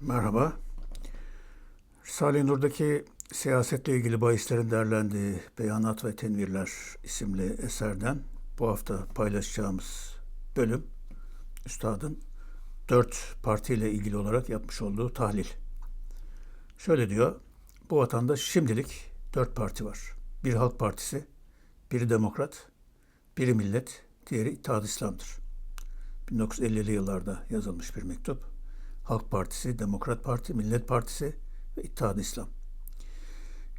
Merhaba. Salih Nur'daki siyasetle ilgili bahislerin değerlendiği Beyanat ve Tenvirler isimli eserden bu hafta paylaşacağımız bölüm Üstad'ın dört partiyle ilgili olarak yapmış olduğu tahlil. Şöyle diyor, bu vatanda şimdilik dört parti var. Bir Halk Partisi, biri Demokrat, biri Millet, diğeri İttihat İslam'dır. 1950'li yıllarda yazılmış bir mektup. Halk Partisi, Demokrat Parti, Millet Partisi ve İttihat İslam.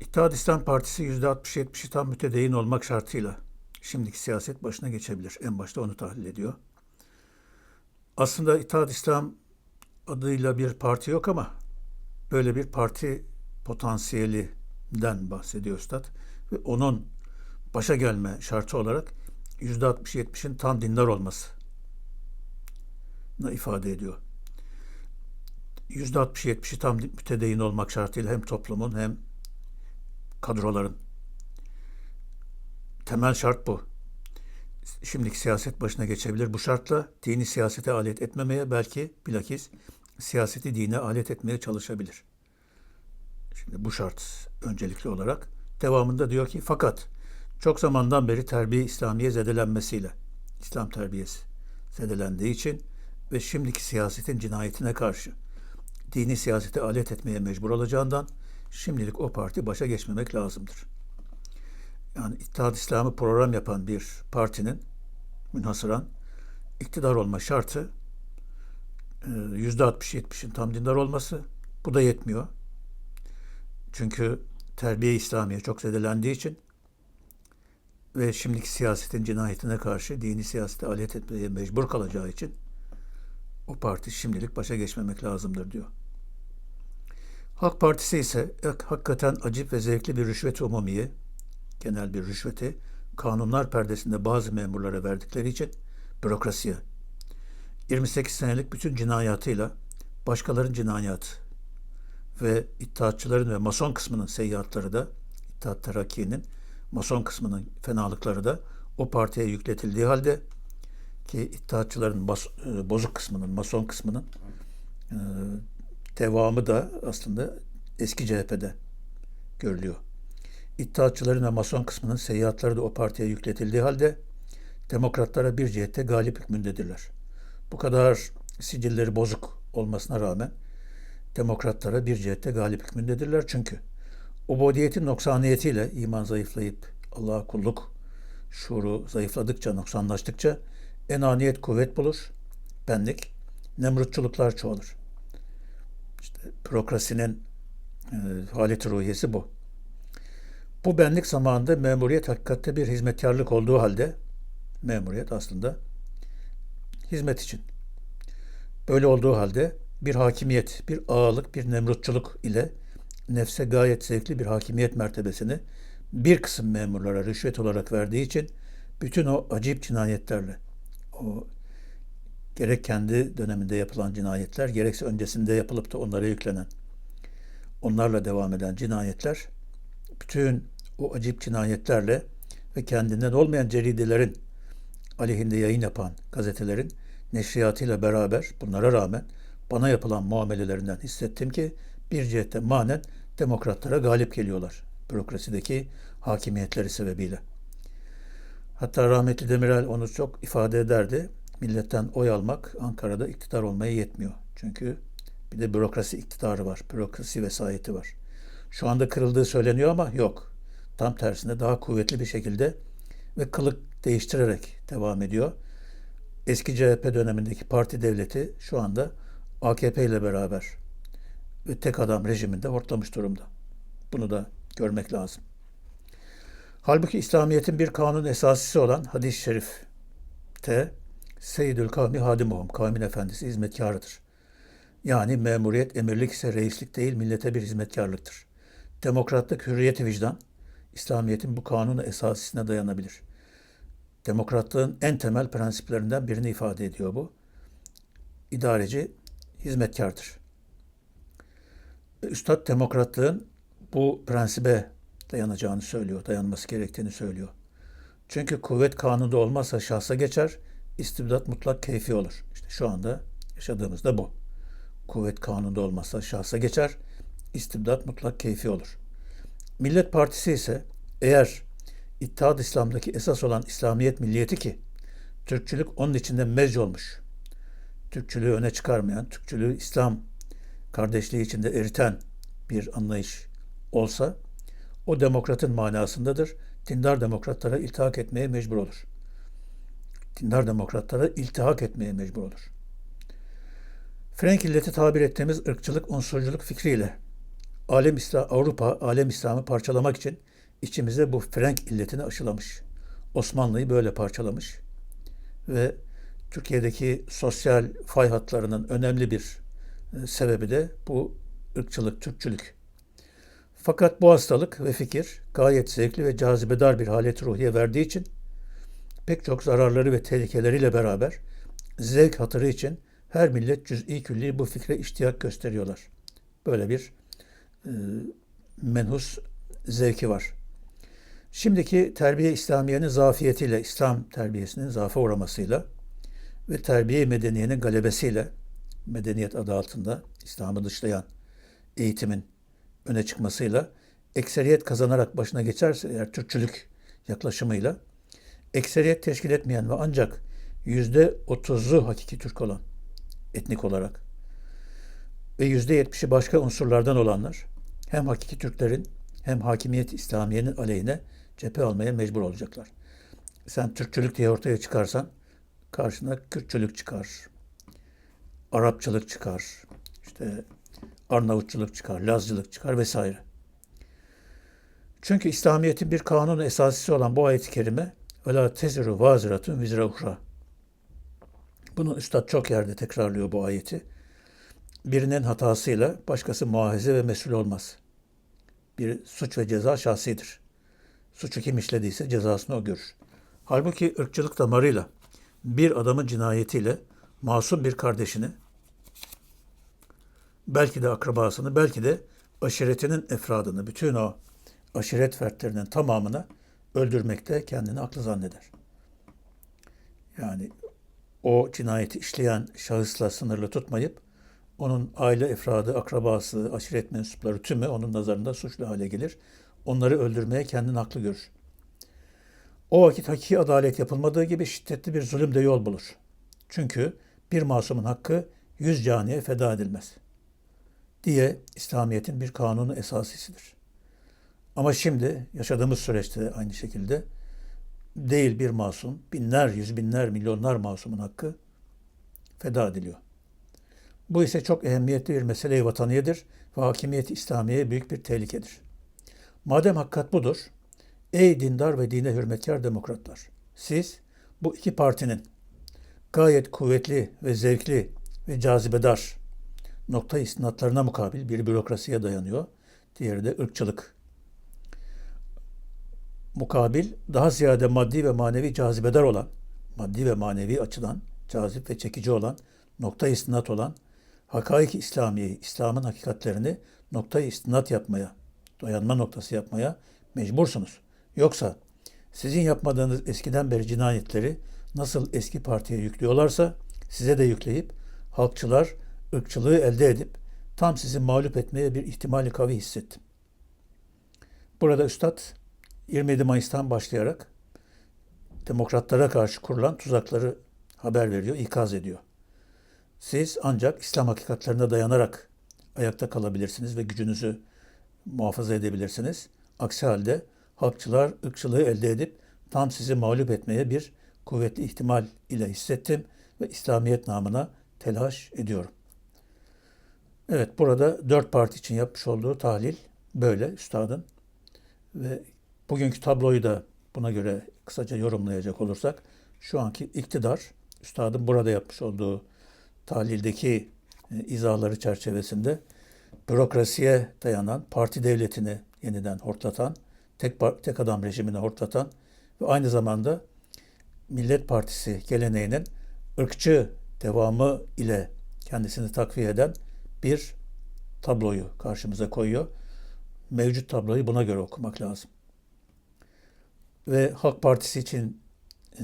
İttihat İslam Partisi %60-70'i tam mütedeyin olmak şartıyla şimdiki siyaset başına geçebilir. En başta onu tahlil ediyor. Aslında İttihat İslam adıyla bir parti yok ama böyle bir parti potansiyelinden bahsediyor Üstad. Ve onun başa gelme şartı olarak %60-70'in tam dindar olması ifade ediyor. %60-70'i tam mütedeyin olmak şartıyla hem toplumun hem kadroların. Temel şart bu. Şimdiki siyaset başına geçebilir. Bu şartla dini siyasete alet etmemeye belki bilakis siyaseti dine alet etmeye çalışabilir. Şimdi bu şart öncelikli olarak. Devamında diyor ki fakat çok zamandan beri terbiye İslamiye zedelenmesiyle İslam terbiyesi zedelendiği için ve şimdiki siyasetin cinayetine karşı dini siyasete alet etmeye mecbur olacağından şimdilik o parti başa geçmemek lazımdır. Yani İttihat İslamı program yapan bir partinin münhasıran iktidar olma şartı %60-70'in tam dindar olması. Bu da yetmiyor. Çünkü terbiye İslamiye çok zedelendiği için ve şimdiki siyasetin cinayetine karşı dini siyasete alet etmeye mecbur kalacağı için o parti şimdilik başa geçmemek lazımdır diyor. Halk Partisi ise hakikaten acip ve zevkli bir rüşvet umumiye, genel bir rüşveti kanunlar perdesinde bazı memurlara verdikleri için bürokrasiye, 28 senelik bütün cinayatıyla başkaların cinayatı ve iddiatçıların ve mason kısmının seyyiatları da İttihat Terakki'nin mason kısmının fenalıkları da o partiye yükletildiği halde ki iddiatçıların bas, bozuk kısmının, mason kısmının e, devamı da aslında eski CHP'de görülüyor. İttihatçıların ve mason kısmının seyahatleri de o partiye yükletildiği halde demokratlara bir cihette galip hükmündedirler. Bu kadar sicilleri bozuk olmasına rağmen demokratlara bir cihette galip hükmündedirler. Çünkü ubudiyetin noksaniyetiyle iman zayıflayıp Allah'a kulluk şuuru zayıfladıkça, noksanlaştıkça enaniyet kuvvet bulur, benlik, nemrutçuluklar çoğalır. İşte bürokrasinin e, haleti ruhiyesi bu. Bu benlik zamanında memuriyet hakikatte bir hizmetkarlık olduğu halde memuriyet aslında hizmet için. Böyle olduğu halde bir hakimiyet, bir ağalık, bir nemrutçuluk ile nefse gayet zevkli bir hakimiyet mertebesini bir kısım memurlara rüşvet olarak verdiği için bütün o acip cinayetlerle o gerek kendi döneminde yapılan cinayetler gerekse öncesinde yapılıp da onlara yüklenen onlarla devam eden cinayetler bütün o acip cinayetlerle ve kendinden olmayan ceridelerin aleyhinde yayın yapan gazetelerin neşriyatıyla beraber bunlara rağmen bana yapılan muamelelerinden hissettim ki bir cihette manen demokratlara galip geliyorlar bürokrasideki hakimiyetleri sebebiyle. Hatta rahmetli Demirel onu çok ifade ederdi. Milletten oy almak Ankara'da iktidar olmaya yetmiyor. Çünkü bir de bürokrasi iktidarı var. Bürokrasi vesayeti var. Şu anda kırıldığı söyleniyor ama yok. Tam tersine daha kuvvetli bir şekilde ve kılık değiştirerek devam ediyor. Eski CHP dönemindeki parti devleti şu anda AKP ile beraber ve tek adam rejiminde hortlamış durumda. Bunu da görmek lazım. Halbuki İslamiyet'in bir kanun esasisi olan hadis-i şerifte Seyyidül Kavmi Hadimuhum, kavmin efendisi hizmetkarıdır. Yani memuriyet, emirlik ise reislik değil, millete bir hizmetkarlıktır. Demokratlık, hürriyet vicdan, İslamiyet'in bu kanunu esasisine dayanabilir. Demokratlığın en temel prensiplerinden birini ifade ediyor bu. İdareci hizmetkardır. Üstad demokratlığın bu prensibe dayanacağını söylüyor, dayanması gerektiğini söylüyor. Çünkü kuvvet kanunda olmazsa şahsa geçer, istibdat mutlak keyfi olur. İşte şu anda yaşadığımız da bu. kuvvet kanunda olmazsa şahsa geçer. İstibdat mutlak keyfi olur. Millet Partisi ise eğer İttihat İslam'daki esas olan İslamiyet milliyeti ki Türkçülük onun içinde mezc olmuş. Türkçülüğü öne çıkarmayan, Türkçülüğü İslam kardeşliği içinde eriten bir anlayış olsa o demokratın manasındadır. Dindar demokratlara iltihak etmeye mecbur olur. Dindar demokratlara iltihak etmeye mecbur olur. Frank illeti tabir ettiğimiz ırkçılık, unsurculuk fikriyle alem İslam, Avrupa alem İslam'ı parçalamak için içimize bu Frank illetini aşılamış. Osmanlı'yı böyle parçalamış ve Türkiye'deki sosyal fay hatlarının önemli bir e, sebebi de bu ırkçılık, Türkçülük. Fakat bu hastalık ve fikir gayet zevkli ve cazibedar bir halet ruhiye verdiği için pek çok zararları ve tehlikeleriyle beraber zevk hatırı için her millet cüz'i külli bu fikre iştiyak gösteriyorlar. Böyle bir e, menhus zevki var. Şimdiki terbiye İslamiye'nin zafiyetiyle, İslam terbiyesinin zafa uğramasıyla ve terbiye medeniyenin galebesiyle medeniyet adı altında İslam'ı dışlayan eğitimin öne çıkmasıyla ekseriyet kazanarak başına geçerse eğer Türkçülük yaklaşımıyla ekseriyet teşkil etmeyen ve ancak yüzde otuzu hakiki Türk olan etnik olarak ve yüzde yetmişi başka unsurlardan olanlar hem hakiki Türklerin hem hakimiyet İslamiye'nin aleyhine cephe almaya mecbur olacaklar. Sen Türkçülük diye ortaya çıkarsan karşına Kürtçülük çıkar, Arapçılık çıkar, işte Arnavutçuluk çıkar, Lazcılık çıkar vesaire. Çünkü İslamiyet'in bir kanun esasisi olan bu ayet-i kerime ve la teziru vaziratun vizra. Bunu üstad çok yerde tekrarlıyor bu ayeti. Birinin hatasıyla başkası muahize ve mesul olmaz. Bir suç ve ceza şahsidir. Suçu kim işlediyse cezasını o görür. Halbuki ırkçılık damarıyla bir adamın cinayetiyle masum bir kardeşini, belki de akrabasını, belki de aşiretinin efradını, bütün o aşiret fertlerinin tamamını öldürmekte kendini aklı zanneder. Yani o cinayeti işleyen şahısla sınırlı tutmayıp onun aile efradı, akrabası, aşiret mensupları tümü onun nazarında suçlu hale gelir. Onları öldürmeye kendini haklı görür. O vakit hakiki adalet yapılmadığı gibi şiddetli bir zulüm de yol bulur. Çünkü bir masumun hakkı yüz caniye feda edilmez.'' diye İslamiyet'in bir kanunu esasisidir. Ama şimdi yaşadığımız süreçte aynı şekilde değil bir masum, binler, yüz binler, milyonlar masumun hakkı feda ediliyor. Bu ise çok ehemmiyetli bir mesele-i vataniyedir ve hakimiyet İslamiye'ye büyük bir tehlikedir. Madem hakikat budur, ey dindar ve dine hürmetkar demokratlar, siz bu iki partinin gayet kuvvetli ve zevkli ve cazibedar nokta istinatlarına mukabil bir bürokrasiye dayanıyor. Diğeri de ırkçılık. Mukabil daha ziyade maddi ve manevi cazibedar olan, maddi ve manevi açıdan cazip ve çekici olan, nokta istinat olan, hakaik İslamiye'yi, İslam'ın hakikatlerini nokta istinat yapmaya, dayanma noktası yapmaya mecbursunuz. Yoksa sizin yapmadığınız eskiden beri cinayetleri nasıl eski partiye yüklüyorlarsa size de yükleyip halkçılar ırkçılığı elde edip tam sizi mağlup etmeye bir ihtimali kavi hissettim. Burada Üstad 27 Mayıs'tan başlayarak demokratlara karşı kurulan tuzakları haber veriyor, ikaz ediyor. Siz ancak İslam hakikatlerine dayanarak ayakta kalabilirsiniz ve gücünüzü muhafaza edebilirsiniz. Aksi halde halkçılar ırkçılığı elde edip tam sizi mağlup etmeye bir kuvvetli ihtimal ile hissettim ve İslamiyet namına telaş ediyorum. Evet burada dört parti için yapmış olduğu tahlil böyle üstadın. Ve bugünkü tabloyu da buna göre kısaca yorumlayacak olursak şu anki iktidar üstadın burada yapmış olduğu tahlildeki e, izahları çerçevesinde bürokrasiye dayanan, parti devletini yeniden hortlatan, tek, tek adam rejimini hortlatan ve aynı zamanda Millet Partisi geleneğinin ırkçı devamı ile kendisini takviye eden bir tabloyu karşımıza koyuyor. Mevcut tabloyu buna göre okumak lazım. Ve Halk Partisi için e,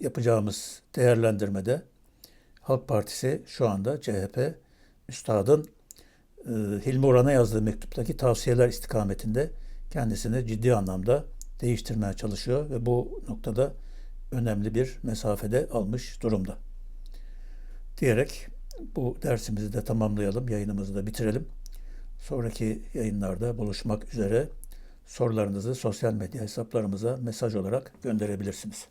yapacağımız değerlendirmede Halk Partisi şu anda CHP Üstad'ın e, Hilmi Orhan'a yazdığı mektuptaki tavsiyeler istikametinde kendisini ciddi anlamda değiştirmeye çalışıyor ve bu noktada önemli bir mesafede almış durumda. Diyerek bu dersimizi de tamamlayalım, yayınımızı da bitirelim. Sonraki yayınlarda buluşmak üzere sorularınızı sosyal medya hesaplarımıza mesaj olarak gönderebilirsiniz.